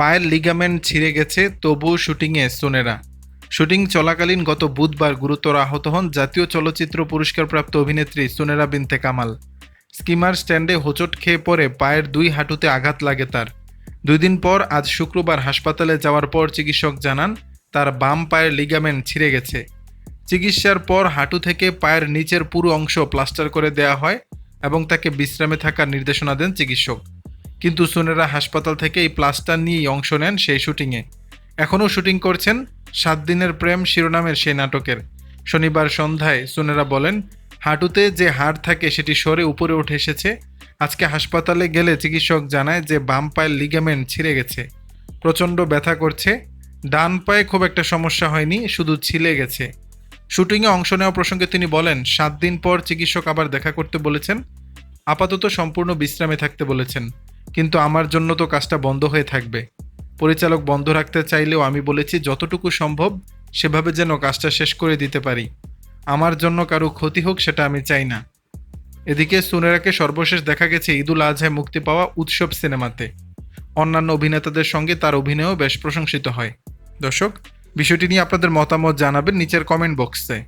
পায়ের লিগামেন্ট ছিঁড়ে গেছে, তবুও শুটিংয়ে সোনেরা শুটিং চলাকালীন গত বুধবার গুরুতর আহত হন জাতীয় চলচ্চিত্র পুরস্কারপ্রাপ্ত অভিনেত্রী সোনেরা বিনতে কামাল। স্কিমার স্ট্যান্ডে হোঁচট খেয়ে পড়ে পায়ের দুই হাঁটুতে আঘাত লাগে তার। দুই দিন পর আজ শুক্রবার হাসপাতালে যাওয়ার পর চিকিৎসক জানান, তার বাম পায়ের লিগামেন্ট ছিঁড়ে গেছে। চিকিৎসার পর হাঁটু থেকে পায়ের নিচের পুরো অংশ প্লাস্টার করে দেওয়া হয় এবং তাকে বিশ্রামে থাকার নির্দেশনা দেন চিকিৎসক। কিন্তু সোনেরা হাসপাতাল থেকে এই প্লাস্টার নিয়েই অংশ নেন সেই শুটিংয়ে। এখনও শুটিং করছেন সাত দিনের প্রেম শিরোনামের সেই নাটকের। শনিবার সন্ধ্যায় সোনেরা বলেন, হাঁটুতে যে হাড় থাকে সেটি সরে উপরে উঠে এসেছে। আজকে হাসপাতালে গেলে চিকিৎসক জানায় যে বাম পায়ের লিগামেন্ট ছিঁড়ে গেছে। প্রচণ্ড ব্যথা করছে। ডান পায়ে খুব একটা সমস্যা হয়নি, শুধু ছিলে গেছে। শুটিংয়ে অংশ নেওয়া প্রসঙ্গে তিনি বলেন, সাত দিন পর চিকিৎসক আবার দেখা করতে বলেছেন। আপাতত সম্পূর্ণ বিশ্রামে থাকতে বলেছেন। কিন্তু আমার জন্য তো কাজটা বন্ধ হয়ে থাকবে। পরিচালক বন্ধ রাখতে চাইলেও আমি বলেছি, যতটুকু সম্ভব সেভাবে যেন কাজটা শেষ করে দিতে পারি। আমার জন্য কারও ক্ষতি হোক সেটা আমি চাই না। এদিকে সুনেরাকে সর্বশেষ দেখা গেছে ঈদুল আজহায় মুক্তি পাওয়া উৎসব সিনেমাতে। অন্যান্য অভিনেতাদের সঙ্গে তার অভিনয়ও বেশ প্রশংসিত হয়। দর্শক, বিষয়টি নিয়ে আপনাদের মতামত জানাবেন নিচের কমেন্ট বক্সে।